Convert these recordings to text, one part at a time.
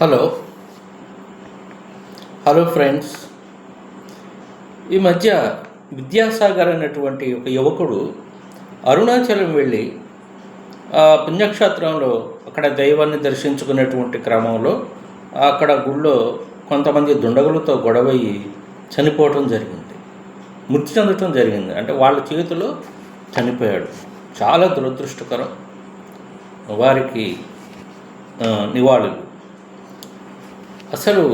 Hello. Hello friends. ఈ మధ్య విద్యాసాగర్ అనేటువంటి ఒక యువకుడు అరుణాచలం వెళ్ళి ఆ పుణ్యక్షేత్రంలో అక్కడ దైవాన్ని దర్శించుకునేటువంటి క్రమంలో అక్కడ గుళ్ళో కొంతమంది దుండగులతో గొడవయ్యి చనిపోవటం జరిగింది. మృతి చెందటం జరిగింది. అంటే వాళ్ళ చేతిలో చనిపోయాడు. చాలా దురదృష్టకరం. వారికి నివాళులు. అసలు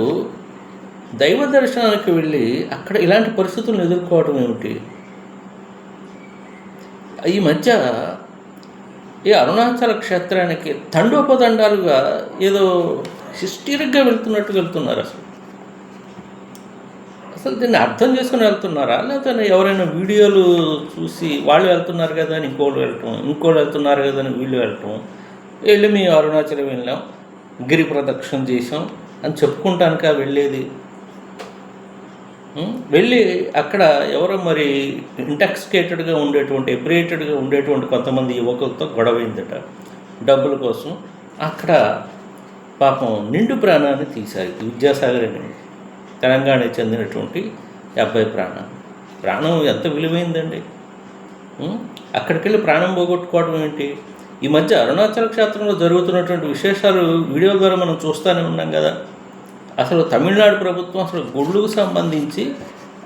దైవ దర్శనానికి వెళ్ళి అక్కడ ఇలాంటి పరిస్థితులను ఎదుర్కోవడం ఏమిటి? ఈ మధ్య ఈ అరుణాచల క్షేత్రానికి తండోపదండాలుగా ఏదో హిస్టరిక్గా వెళ్తున్నట్టు వెళ్తున్నారు అసలు. అసలు దీన్ని అర్థం చేసుకుని వెళ్తున్నారా? లేకపోతే ఎవరైనా వీడియోలు చూసి వాళ్ళు వెళ్తున్నారు కదా అని ఇంకోళ్ళు వెళ్ళటం ఇంకోళ్ళు వెళ్తున్నారు కదా అని వీళ్ళు వెళ్ళటం వెళ్ళి మేము అరుణాచలం వెళ్ళాం గిరి ప్రదక్షిణ చేసాం అని చెప్పుకుంటానుక వెళ్ళేది? వెళ్ళి అక్కడ ఎవరో మరి ఇంటాక్సికేటెడ్గా ఉండేటువంటి ఎబ్రియేటెడ్గా ఉండేటువంటి కొంతమంది యువకులతో గొడవైందట డబ్బుల కోసం. అక్కడ పాపం నిండు ప్రాణాన్ని తీశారు. విద్యాసాగర్ అని తెలంగాణకి చెందినటువంటి అబ్బాయి ప్రాణం. ప్రాణం ఎంత విలువైందండి? అక్కడికి వెళ్ళి ప్రాణం పోగొట్టుకోవడం ఏంటి? ఈ మధ్య అరుణాచల క్షేత్రంలో జరుగుతున్నటువంటి విశేషాలు వీడియోల ద్వారా మనం చూస్తూనే ఉన్నాం కదా. అసలు తమిళనాడు ప్రభుత్వం అసలు గుళ్ళకు సంబంధించి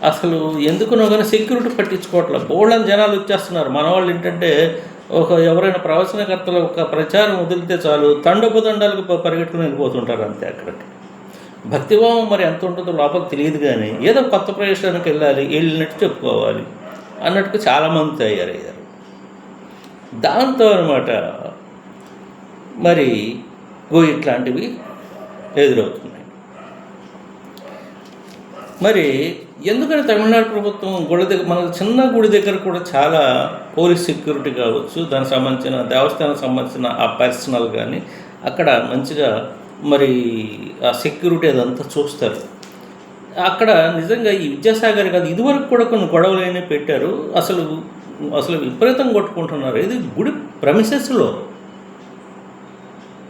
అసలు ఎందుకునో కానీ సెక్యూరిటీ పట్టించుకోవట్లేదు బోళ్ళని జనాలు వచ్చేస్తున్నారు. మన వాళ్ళు ఏంటంటే ఒక ఎవరైనా ప్రవచనకర్తలు ఒక ప్రచారం వదిలితే చాలు తండోపదండాలకు పరిగెట్టుకుని వెళ్ళిపోతుంటారు అంతే అక్కడికి. భక్తిభావం మరి ఎంత ఉంటుందో లోపల తెలియదు కానీ ఏదో కొత్త ప్రదేశానికి వెళ్ళాలి వెళ్ళినట్టు చెప్పుకోవాలి అన్నట్టుగా చాలామంది తయారయ్యారు. దాంతో అనమాట మరి గో ఇట్లాంటివి ఎదురవుతుంది. మరి ఎందుకని తమిళనాడు ప్రభుత్వం గుడి దగ్గర మన చిన్న గుడి దగ్గర కూడా చాలా పోలీస్ సెక్యూరిటీ కావచ్చు దానికి సంబంధించిన దేవస్థానానికి సంబంధించిన ఆ పర్సనల్ కానీ అక్కడ మంచిగా మరి ఆ సెక్యూరిటీ అదంతా చూస్తారు. అక్కడ నిజంగా ఈ విద్యాసాగర్ కాదు ఇదివరకు కూడా కొన్ని గొడవలు అయినా పెట్టారు. అసలు అసలు విపరీతం కొట్టుకుంటున్నారు. ఇది గుడి ప్రమిసెస్లో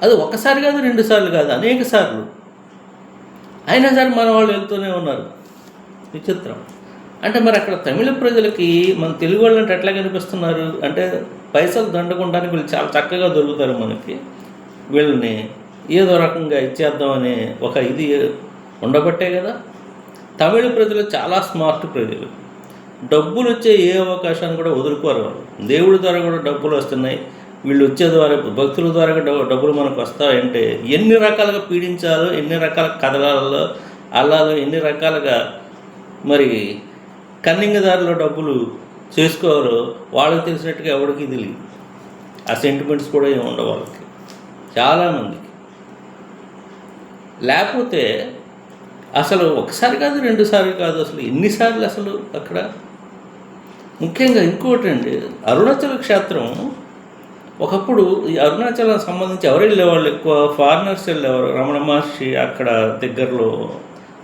అది ఒకసారి కాదు రెండు సార్లు కాదు అనేక సార్లు. అయినా సరే మన వాళ్ళు వెళ్తూనే ఉన్నారు. విచిత్రం. అంటే మరి అక్కడ తమిళ ప్రజలకి మన తెలుగు వాళ్ళు అంటే ఎట్లా కనిపిస్తున్నారు? అంటే పైసలు దండకుండానికి వీళ్ళు చాలా చక్కగా దొరుకుతారు మనకి. వీళ్ళని ఏదో రకంగా ఇచ్చేద్దామనే ఒక ఇది ఉండబట్టే కదా. తమిళ ప్రజలు చాలా స్మార్ట్ ప్రజలు. డబ్బులు వచ్చే ఏ అవకాశాన్ని కూడా వదులుకోరు వాళ్ళు. దేవుడి ద్వారా కూడా డబ్బులు వస్తున్నాయి. వీళ్ళు వచ్చే ద్వారా భక్తుల ద్వారా కూడా డబ్బు- డబ్బులు మనకు వస్తాయంటే ఎన్ని రకాలుగా పీడించాలో ఎన్ని రకాల కథలాలలో అల్లాలో ఎన్ని రకాలుగా మరి కన్నింగదారులో డబ్బులు చేసుకోవాలో వాళ్ళకి తెలిసినట్టుగా ఎవరికి తెలియదు. ఆ సెంటిమెంట్స్ కూడా ఏమి ఉండవు వాళ్ళకి. చాలామందికి లేకపోతే అసలు ఒకసారి కాదు రెండుసార్లు కాదు అసలు ఎన్నిసార్లు అసలు అక్కడ? ముఖ్యంగా ఇంకోటి అండి అరుణాచల క్షేత్రం ఒకప్పుడు ఈ అరుణాచలం సంబంధించి ఎవరు వెళ్ళేవాళ్ళు ఎక్కువ? ఫారినర్స్ వెళ్ళేవారు. రమణ మహర్షి అక్కడ దగ్గరలో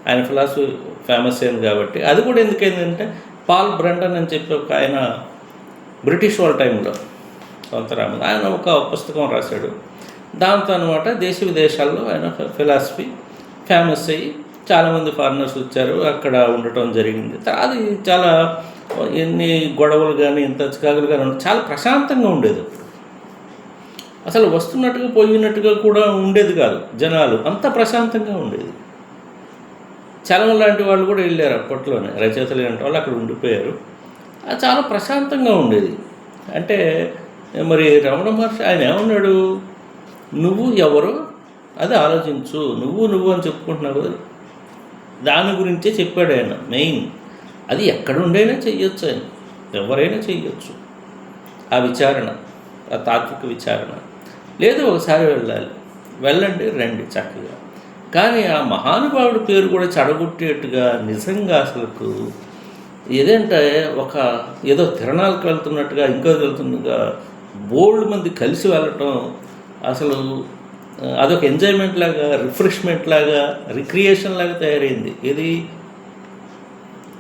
ఆయన ఫిలాసఫీ ఫేమస్ అయింది కాబట్టి. అది కూడా ఎందుకైందంటే పాల్ బ్రంటన్ అని చెప్పి ఒక ఆయన బ్రిటిష్ వాళ్ళ టైంలో సొంతరామ ఆయన ఒక పుస్తకం రాశాడు. దాంతో అనమాట దేశ విదేశాల్లో ఆయన ఫిలాసఫీ ఫేమస్ అయ్యి చాలామంది ఫారినర్స్ వచ్చారు అక్కడ ఉండటం జరిగింది. అది చాలా ఎన్ని గొడవలు కానీ ఇంత చికాకులు కానీ చాలా ప్రశాంతంగా ఉండేది. అసలు వస్తున్నట్టుగా పోయినట్టుగా కూడా ఉండేది కాదు జనాలు. అంత ప్రశాంతంగా ఉండేది. చలం లాంటి వాళ్ళు కూడా వెళ్ళారు అప్పట్లోనే. రచయితలు లాంటి వాళ్ళు అక్కడ ఉండిపోయారు. అది చాలా ప్రశాంతంగా ఉండేది. అంటే మరి రమణ మహర్షి ఆయన ఏమన్నాడు? నువ్వు ఎవరు? అది ఆలోచించు. నువ్వు నువ్వు అని చెప్పుకుంటున్నావు కదా. దాని గురించే చెప్పాడు ఆయన మెయిన్. అది ఎక్కడుండైనా చెయ్యొచ్చు ఆయన. ఎవరైనా చెయ్యొచ్చు. ఆ విచారణ ఆ తాత్విక విచారణ. లేదు ఒకసారి వెళ్ళాలి. వెళ్ళండి రండి చక్కగా. కానీ ఆ మహానుభావుడి పేరు కూడా చెడగొట్టేట్టుగా నిజంగా అసలుకు ఏదంటే ఒక ఏదో తిరణాలకు వెళ్తున్నట్టుగా ఇంకో వెళ్తున్నట్టుగా బోల్డ్ మంది కలిసి వెళ్ళటం అసలు అదొక ఎంజాయ్మెంట్ లాగా రిఫ్రెష్మెంట్ లాగా రిక్రియేషన్ లాగా తయారైంది. ఇది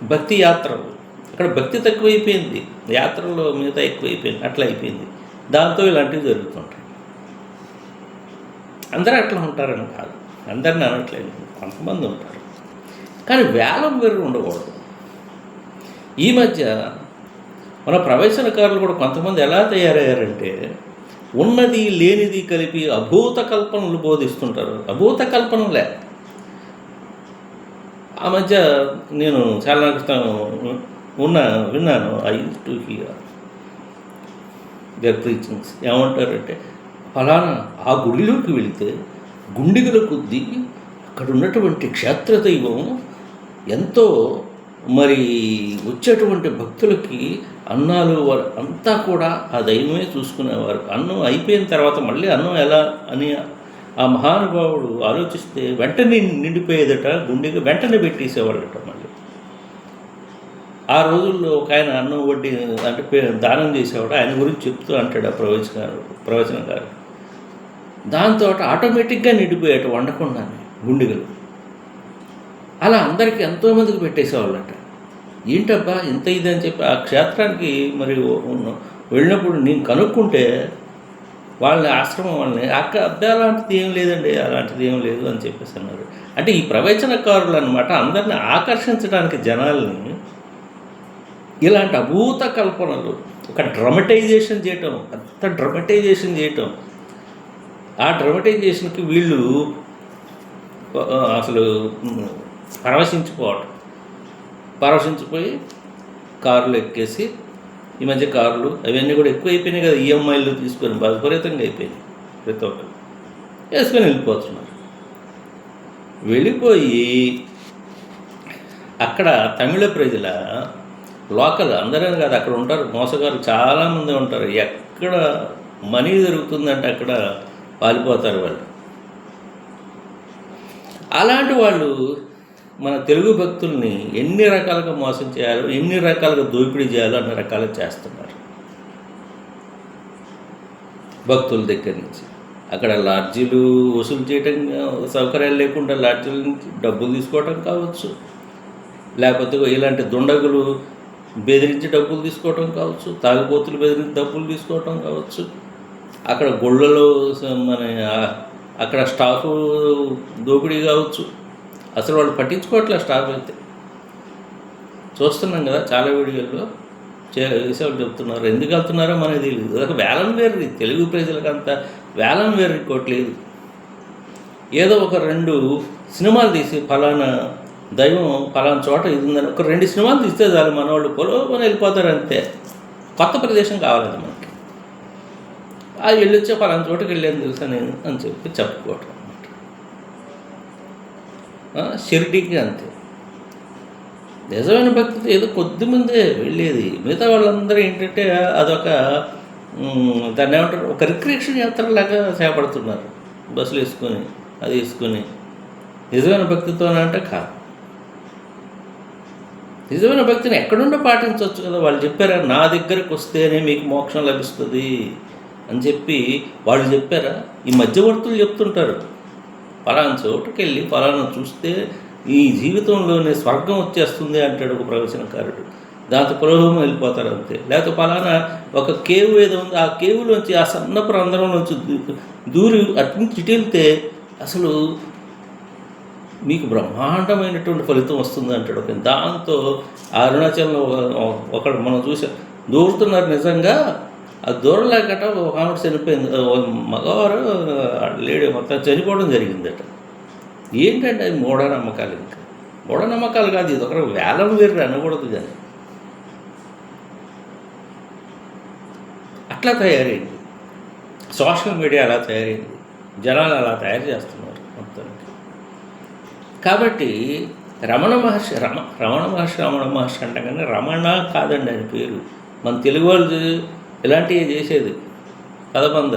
భక్తి యాత్రలు. ఇక్కడ భక్తి తక్కువైపోయింది. యాత్రలో మిగతా ఎక్కువైపోయింది. అట్లా అయిపోయింది. దాంతో ఇలాంటివి జరుగుతుంటాయి. అందరూ అట్లా ఉంటారని కాదు. అందరిని అనట్లేదు కొంతమంది ఉంటారు. కానీ వేలం వేరు ఉండకూడదు. ఈ మధ్య మన ప్రవేశనకారులు కూడా కొంతమంది ఎలా తయారయ్యారంటే ఉన్నది లేనిది కలిపి అభూత కల్పనలు బోధిస్తుంటారు. అభూత కల్పనలే. ఆ మధ్య నేను చాలా క్రితం ఉన్న విన్నాను I to hear their preachings ఏమంటారంటే ఫలానా ఆ గుడిలోకి వెళితే గుండిగుల కొద్దీ అక్కడ ఉన్నటువంటి క్షేత్ర దైవం ఎంతో మరి వచ్చేటువంటి భక్తులకి అన్నాలు వారు అంతా కూడా ఆ దైవమే చూసుకునేవారు. అన్నం అయిపోయిన తర్వాత మళ్ళీ అన్నం ఎలా అని ఆ మహానుభావుడు ఆలోచిస్తే వెంటనే నిండిపోయేదట గుండెకి వెంటనే పెట్టేసేవాళ్ళట మళ్ళీ. ఆ రోజుల్లో ఒక ఆయన అన్నం వడ్డీ అంటే దానం చేసేవాడు. ఆయన గురించి చెప్తూ అంటాడు ఆ ప్రవచన ప్రవచనకారు దాంతో ఆటోమేటిక్గా నిండిపోయేట వండకుండానే గుండెగలు. అలా అందరికీ ఎంతోమందికి పెట్టేసేవాళ్ళట. ఏంటబ్బా ఇంత ఇది అని చెప్పి ఆ క్షేత్రానికి మరి వెళ్ళినప్పుడు నేను కనుక్కుంటే వాళ్ళని ఆశ్రమం వాళ్ళని అక్క అబ్బాయి అలాంటిది ఏం లేదండి అలాంటిది ఏం లేదు అని చెప్పేసి అన్నారు. అంటే ఈ ప్రవచనకారులు అనమాట అందరిని ఆకర్షించడానికి జనాల్ని ఇలాంటి అభూత కల్పనలు ఒక డ్రమటైజేషన్ చేయటం అంత డ్రమటైజేషన్ చేయటం ఆ డ్రమటైజేషన్కి వీళ్ళు అసలు పరవశించిపోవటం. పరవశించిపోయి కారులు ఎక్కేసి ఈ మధ్య కార్లు అవన్నీ కూడా ఎక్కువ అయిపోయినాయి కదా ఈఎంఐలు తీసుకొని బాగా విపరీతంగా అయిపోయినాయి ప్రతి ఒక్కరు వేసుకొని వెళ్ళిపోతున్నారు. వెళ్ళిపోయి అక్కడ తమిళ ప్రజల లోకల్ అందరని కాదు అక్కడ ఉంటారు మోసగారు చాలామంది ఉంటారు. ఎక్కడ మనీ దొరుకుతుందంటే అక్కడ పారిపోతారు వాళ్ళు. అలాంటి వాళ్ళు మన తెలుగు భక్తుల్ని ఎన్ని రకాలుగా మోసం చేయాలో ఎన్ని రకాలుగా దోపిడీ చేయాలో అన్ని రకాలుగా చేస్తున్నారు. భక్తుల దగ్గర నుంచి. అక్కడ లాడ్జీలు వసూలు చేయటం సౌకర్యాలు లేకుండా లాడ్జీల నుంచి డబ్బులు తీసుకోవటం కావచ్చు. లేకపోతే ఇలాంటి దుండగులు బెదిరించి డబ్బులు తీసుకోవటం కావచ్చు తాగుబోతులు బెదిరించి డబ్బులు తీసుకోవటం కావచ్చు. అక్కడ గుళ్ళలో మన అక్కడ స్టాఫ్ దోపిడీ కావచ్చు. అసలు వాళ్ళు పట్టించుకోవట్లే స్టాఫ్ అయితే. చూస్తున్నాం కదా చాలా వీడియోల్లో చేసేవాళ్ళు చెప్తున్నారు. ఎందుకు వెళ్తున్నారో మనకి తెలియదు అదొక వేలం వేరు తెలుగు ప్రజలకు అంత వేలం వేరు ఇంకోట్లేదు ఏదో ఒక రెండు సినిమాలు తీసి ఫలానా దైవం ఫలానా చోట ఇది ఉందని ఒక రెండు సినిమాలు తీస్తే చాలు మన వాళ్ళు పొలం వెళ్ళిపోతారు అంతే. కొత్త ప్రదేశం కావాలి మనకి. ఆ వెళ్ళొచ్చే ఫలానా చోటుకి వెళ్ళాను తెలుసా నేను అని చెప్పి చెప్పుకోవటం అనమాట షిర్డీకి అంతే. నిజమైన భక్తితో ఏదో కొద్ది ముందే వెళ్ళేది. మిగతా వాళ్ళందరూ ఏంటంటే అదొక దాన్ని ఏమంటారు ఒక రిక్రియేషన్ యాత్రలాగా చేపడుతున్నారు బస్సులు వేసుకొని అది వేసుకొని. నిజమైన భక్తితో అంటే కాదు. నిజమైన భక్తిని ఎక్కడుండో పాటించవచ్చు కదా. వాళ్ళు చెప్పారా నా దగ్గరకు వస్తేనే మీకు మోక్షం లభిస్తుంది. అని చెప్పి వాళ్ళు చెప్పారా? ఈ మధ్యవర్తులు చెప్తుంటారు. ఫలానా చోటుకి వెళ్ళి ఫలానా చూస్తే ఈ జీవితంలోనే స్వర్గం వచ్చేస్తుంది అంటాడు ఒక ప్రవచనకారుడు. దాంతో ప్రలోభం వెళ్ళిపోతారు అంతే. లేకపోతే ఫలానా ఒక కేవు ఏదో ఉంది ఆ కేవులోంచి ఆ సన్న రంధ్రంలోంచి నుంచి దూరి అటు నుంచి అసలు మీకు బ్రహ్మాండమైనటువంటి ఫలితం వస్తుంది అంటాడు ఒక దాంతో ఆ అరుణాచలంలో ఒక- ఒకడు మనం చూసాం దూరుతున్నారు నిజంగా. ఆ దూరలేకట ఒక ఆవిడ చనిపోయింది. మగవారు లేడీ మొత్తం చనిపోవడం జరిగిందట. ఏంటంటే అది మూఢనమ్మకాలు ఇంకా. మూఢనమ్మకాలు కాదు ఇది ఒక వేలం వేరు అనకూడదు కానీ. అట్లా తయారైంది. సోషల్ మీడియా అలా తయారైంది. జనాలు అలా తయారు చేస్తున్నారు మొత్తానికి. కాబట్టి రమణ మహర్షి రమ రమణ మహర్షి రమణ మహర్షి అంటాం కానీ రమణ కాదండి ఆయన పేరు. మన తెలుగు వాళ్ళు ఇలాంటివి చేసేది. పదబంద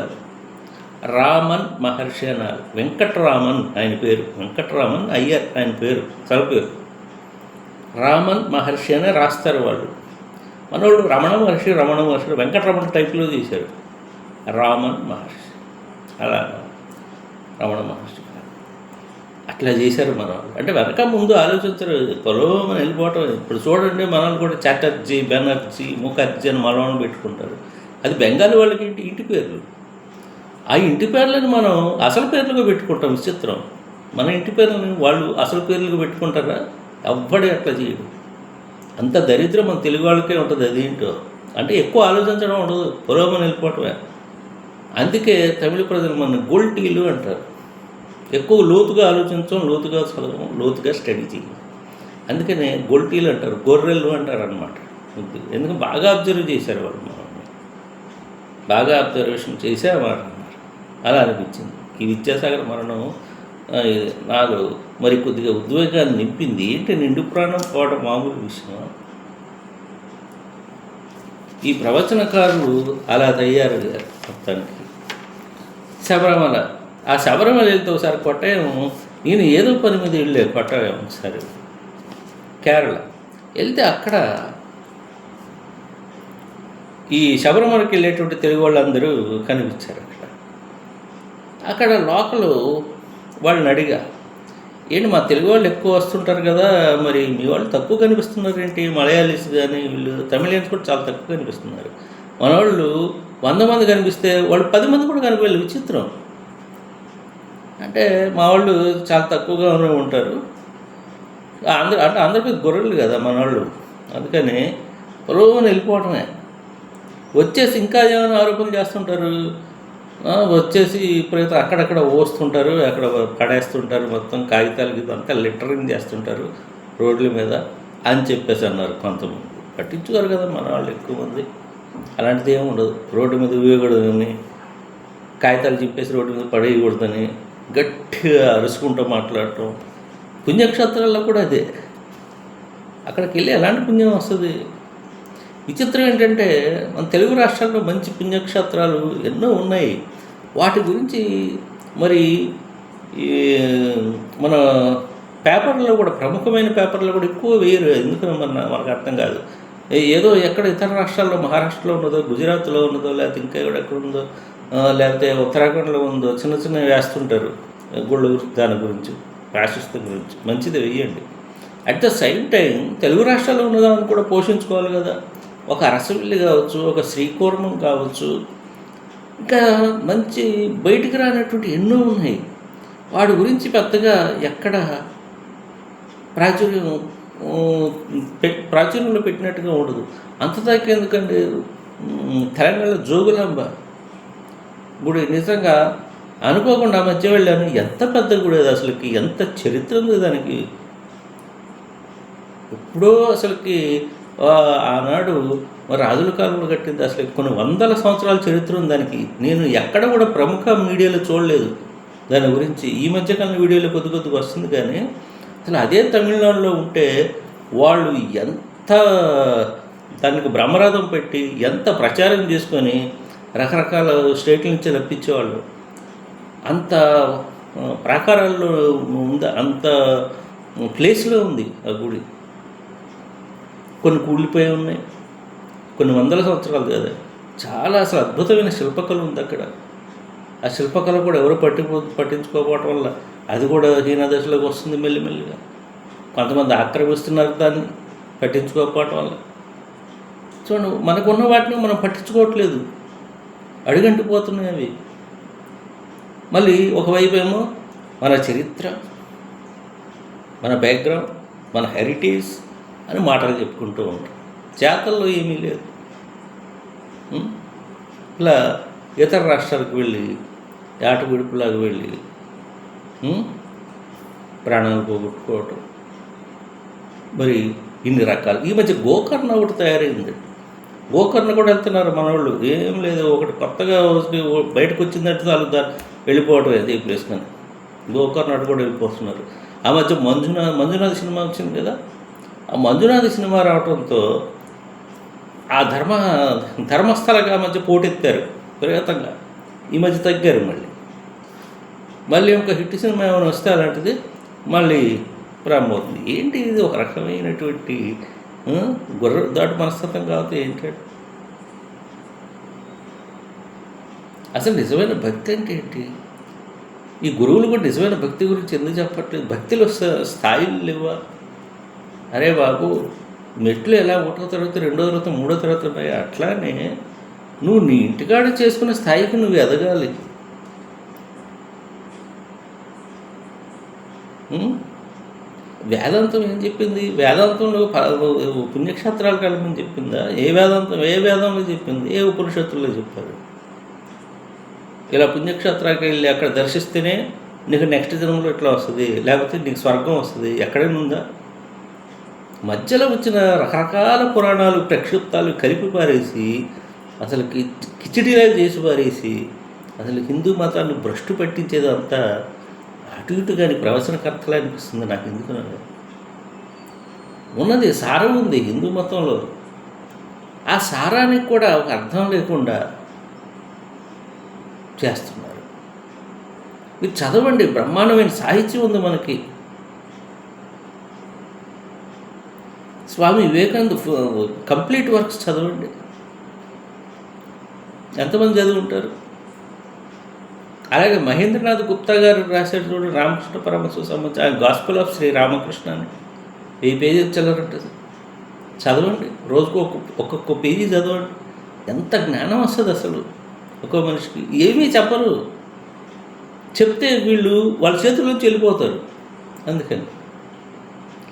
రామన్ మహర్షి అన్నారు. వెంకట్రామన్ ఆయన పేరు. వెంకట్రామన్ అయ్యర్ ఆయన పేరు. తల పేరు. రామన్ మహర్షి అనే రాస్తారు వాళ్ళు. మనోడు రమణ మహర్షి రమణ మహర్షి వెంకటరమణ టైప్లో చేశారు రామన్ మహర్షి. అలా రమణ మహర్షి అట్లా చేశారు మన అంటే వెనక ముందు ఆలోచించరు. పొలం వెళ్ళిపోవటం. ఇప్పుడు చూడండి మనల్ని కూడా చటర్జీ బెనర్జీ ముఖర్జీ అని మనల్ని పెట్టుకుంటారు. అది బెంగాలీ వాళ్ళకి ఇంటి ఇంటి పేర్లు. ఆ ఇంటి పేర్లను మనం అసలు పేర్లుగా పెట్టుకుంటాం విచిత్రం. మన ఇంటి పేర్లను వాళ్ళు అసలు పేర్లుగా పెట్టుకుంటారా? ఎవ్వడే అట్లా చేయడు. అంత దరిద్రం మన తెలుగు వాళ్ళకే ఉంటుంది అదేంటో అంటే ఎక్కువ ఆలోచించడం ఉండదు. పురోగమనం వెళ్ళిపోవటమే. అందుకే తమిళ ప్రజలు మన గోల్టీలు అంటారు. ఎక్కువ లోతుగా ఆలోచించడం లోతుగా చదవడం లోతుగా స్టడీ చేయడం. అందుకనే గోల్టీలు అంటారు. గొర్రెలు అంటారు అనమాట ఎందుకంటే బాగా అబ్జర్వ్ చేశారు వాళ్ళు. మనల్ని బాగా అబ్జర్వేషన్ చేసే మాట అన్నారు అలా అనిపించింది. ఈ విద్యాసాగర్ మరణం ఆ, నాలో మరి కొద్దిగా ఉద్వేగాన్ని నింపింది. ఏంటి నిండు ప్రాణం పోవడం మామూలు విషయం? ఈ ప్రవచనకారులు అలా తయారు మొత్తానికి. శబరిమల ఆ శబరిమల వెళ్తే ఒకసారి కొట్టాయం నేను ఏదో పని మీద వెళ్ళే కొట్టాయం ఒకసారి. కేరళ. వెళ్తే అక్కడ ఈ శబరిమలకి వెళ్ళేటువంటి తెలుగు వాళ్ళందరూ కనిపించారు అక్కడ. అక్కడ లోకలు వాళ్ళని అడిగా ఏంటి మా తెలుగు వాళ్ళు ఎక్కువ వస్తుంటారు కదా మరి మీ వాళ్ళు తక్కువ కనిపిస్తున్నారు ఏంటి మలయాళీస్ కానీ వీళ్ళు తమిళియన్స్ కూడా చాలా తక్కువ కనిపిస్తున్నారు. మన వాళ్ళు వంద మంది కనిపిస్తే వాళ్ళు పది మంది కూడా కనిపించలేదు విచిత్రం. అంటే మా వాళ్ళు చాలా తక్కువగా ఉంటారు. అందరు అంటే అందరికీ గొర్రెలు కదా మన వాళ్ళు అందుకని పొలవని వెళ్ళిపోవటమే. వచ్చేసి ఇంకా ఏమైనా ఆరోపణలు చేస్తుంటారు? వచ్చేసి ఇప్పుడైతే అక్కడక్కడ ఓస్తుంటారు అక్కడ పడేస్తుంటారు మొత్తం కాగితాలు అంతా లిటరింగ్ చేస్తుంటారు రోడ్ల మీద అని చెప్పేసి అన్నారు కొంతమంది. పట్టించుకోరు కదా మన వాళ్ళు ఎక్కువ మంది. అలాంటిది ఏమి ఉండదు. రోడ్డు మీద వేయకూడదని కాగితాలు చింపేసి రోడ్డు మీద పడేయకూడదని గట్టిగా అరుచుకుంటూ మాట్లాడటం. పుణ్యక్షేత్రాల్లో కూడా అదే. అక్కడికి వెళ్ళి ఎలాంటి పుణ్యం వస్తుంది? విచిత్రం ఏంటంటే మన తెలుగు రాష్ట్రాల్లో మంచి పుణ్యక్షేత్రాలు ఎన్నో ఉన్నాయి. వాటి గురించి మరి ఈ మన పేపర్లో కూడా ప్రముఖమైన పేపర్లో కూడా ఎక్కువ వేయరు. ఎందుకు మన మనకు అర్థం కాదు. ఏదో ఎక్కడ ఇతర రాష్ట్రాల్లో మహారాష్ట్రలో ఉన్నదో గుజరాత్లో ఉన్నదో లేకపోతే ఇంకా ఎక్కడ ఉందో లేకపోతే ఉత్తరాఖండ్లో ఉందో చిన్న చిన్న వేస్తుంటారు. గుళ్ళ గురించి దాని గురించి రాశిస్తం గురించి. మంచిది వేయండి. At the same time Telugu రాష్ట్రాల్లో ఉన్నదాన్ని కూడా పోషించుకోవాలి కదా. ఒక అరసవిల్లి కావచ్చు ఒక శ్రీకూర్మం కావచ్చు ఇంకా మంచి బయటికి రానటువంటి ఎన్నో ఉన్నాయి. వాడి గురించి పెద్దగా ఎక్కడ ప్రాచుర్యం ప్రాచుర్యంలో పెట్టినట్టుగా ఉండదు. అంత దాకా ఎందుకండి? తెలంగాణ తెలంగాణలో జోగులాంబ గుడి నిజంగా అనుకోకుండా మధ్య వెళ్ళాను. ఎంత పెద్ద గుడి అది అసలుకి? ఎంత చరిత్ర ఉంది దానికి? ఎప్పుడో అసలుకి ఆనాడు మరి రాజుల కాలంలో కట్టింది అసలు కొన్ని వందల సంవత్సరాల చరిత్ర ఉంది దానికి. నేను ఎక్కడ కూడా ప్రముఖ మీడియాలో చూడలేదు. దాని గురించి ఈ మధ్యకాలం వీడియోలో కొద్ది కొద్దిగా వస్తుంది కానీ అసలు అదే తమిళనాడులో ఉంటే వాళ్ళు ఎంత దానికి బ్రహ్మరథం పెట్టి ఎంత ప్రచారం చేసుకొని రకరకాల స్టేట్ల నుంచి రప్పించేవాళ్ళు. అంత ప్రాకారాల్లో ఉంది అంత ప్లేస్లో ఉంది ఆ గుడి. కొన్ని కూలిపోయి ఉన్నాయి. కొన్ని వందల సంవత్సరాలు కదా. చాలా అసలు అద్భుతమైన శిల్పకళ ఉంది అక్కడ. ఆ శిల్పకళ కూడా ఎవరు పట్టిపో పట్టించుకోకపోవటం వల్ల అది కూడా హీనదశలోకి వస్తుంది మెల్లిమెల్లిగా కొంతమంది ఆక్రమిస్తున్నారు దాన్ని పట్టించుకోకపోవటం వల్ల. చూడండి మనకున్న వాటిని మనం పట్టించుకోవట్లేదు. అడుగంటిపోతున్నాయి అవి. మళ్ళీ ఒకవైపు ఏమో మన చరిత్ర మన బ్యాక్గ్రౌండ్ మన హెరిటేజ్ అని మాటలు చెప్పుకుంటూ ఉంటాం. చేతల్లో ఏమీ లేదు. ఇలా ఇతర రాష్ట్రాలకు వెళ్ళి ఆట వెళ్ళి ప్రాణాలు పోగొట్టుకోవటం. మరి ఇన్ని రకాలు. ఈ మధ్య గోకర్ణ ఒకటి తయారైంది. గోకర్ణ కూడా వెళ్తున్నారు మన వాళ్ళు ఏం లేదు ఒకటి కొత్తగా బయటకు వచ్చిందంటే చాలు దాన్ని వెళ్ళిపోవటం అది ఈ ప్లేస్ కానీ. గోకర్ణ అటు కూడా వెళ్ళిపోతున్నారు. ఆ మధ్య మంజునాథ్ మంజునాథ్ సినిమా వచ్చింది కదా? మంజునాథ్ సినిమా రావడంతో ఆ ధర్మ ధర్మస్థలగా మధ్య పోటెత్తారు విపరీతంగా ఈ మధ్య తగ్గారు మళ్ళీ. మళ్ళీ ఒక హిట్ సినిమా ఏమైనా వస్తే అలాంటిది మళ్ళీ ప్రారంభమవుతుంది ఏంటి ఇది ఒక రకమైనటువంటి గుర్ర దాటి మనస్తత్వం కాబట్టి ఏంటంటే అసలు నిజమైన భక్తి అంటే ఏంటి? ఈ గురువులు కూడా నిజమైన భక్తి గురించి ఎందుకు చెప్పట్లేదు? భక్తిలో స్థాయిలు లేవా? అరే బాబు మెట్లు ఎలా ఒకటో తరగతి రెండో తరగతి మూడో తరగతి ఉన్నాయి? అట్లానే నువ్వు నీ ఇంటికాడ చేసుకునే స్థాయికి నువ్వు ఎదగాలి. వేదాంతం ఏం చెప్పింది? వేదాంతంలో పుణ్యక్షేత్రాలు కలపని చెప్పిందా? ఏ వేదాంతం ఏ వేదంలో చెప్పింది? ఏ ఉపనిషత్తుల్లో చెప్పారు? ఇలా పుణ్యక్షేత్రానికి వెళ్ళి అక్కడ దర్శిస్తేనే నీకు నెక్స్ట్ జన్మలో ఇట్లా వస్తుంది? లేకపోతే నీకు స్వర్గం వస్తుంది? ఎక్కడైనా ఉందా? మధ్యలో వచ్చిన రకరకాల పురాణాలు ప్రక్షిప్తాలు కలిపి పారేసి అసలు కి- కిచిడిలా చేసి పారేసి అసలు హిందూ మతాన్ని భ్రష్టు పట్టించేది అంతా అటు ఇటు కానీ ప్రవచనకర్తలా అనిపిస్తుంది నాకు ఎందుకు ఉన్నది సారం ఉంది హిందూ మతంలో. ఆ సారానికి కూడా ఒక అర్థం లేకుండా చేస్తున్నారు. మీరు చదవండి బ్రహ్మాండమైన సాహిత్యం ఉంది మనకి. స్వామి వివేకానంద కంప్లీట్ వర్క్స్ చదవండి. ఎంతమంది చదివి ఉంటారు అలాగే మహేంద్రనాథ్ గుప్తా గారు రాశాడు రామకృష్ణ పరమశివ సంబంధించి గాస్పుల్ ఆఫ్ శ్రీ రామకృష్ణ అని. వెయ్యి పేజీ చదవరంటది చదవండి. రోజుకు ఒక్కొక్క పేజీ చదవండి. ఎంత జ్ఞానం వస్తుంది అసలు? ఒక్కో మనిషికి. ఏమీ చెప్పరు. చెప్తే వీళ్ళు వాళ్ళ చేతుల్లోంచి వెళ్ళిపోతారు. అందుకని.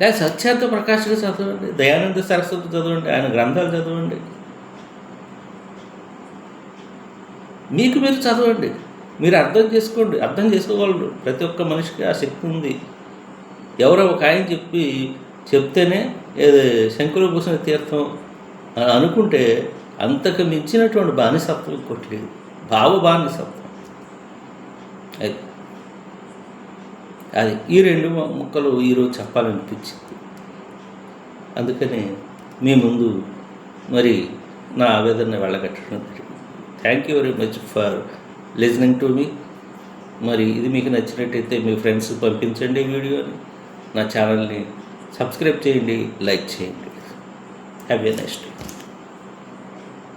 లేదా సత్యార్థ ప్రకాష్గా చదవండి. దయానంద సరస్వతి చదవండి. ఆయన గ్రంథాలు చదవండి. మీకు మీరు చదవండి. మీరు అర్థం చేసుకోండి. అర్థం చేసుకోగలరు. ప్రతి ఒక్క మనిషికి ఆ శక్తి ఉంది. ఎవరో ఒక ఆయన చెప్పి చెప్తేనే ఏది శంకుల తీర్థం అని అనుకుంటే అంతకు మించినటువంటి బానిసత్వం కొట్టలేదు భావ బానిసత్వం అయితే అది ఈ రెండు ముక్కలు ఈరోజు చెప్పాలనిపించింది. అందుకని మీ ముందు మరి నా ఆవేదన వెళ్ళగట్టడం thank you very much for listening to me మరి ఇది మీకు నచ్చినట్టయితే మీ ఫ్రెండ్స్ పంపించండి వీడియోని. నా ఛానల్ని సబ్స్క్రైబ్ చేయండి లైక్ చేయండి. Happy next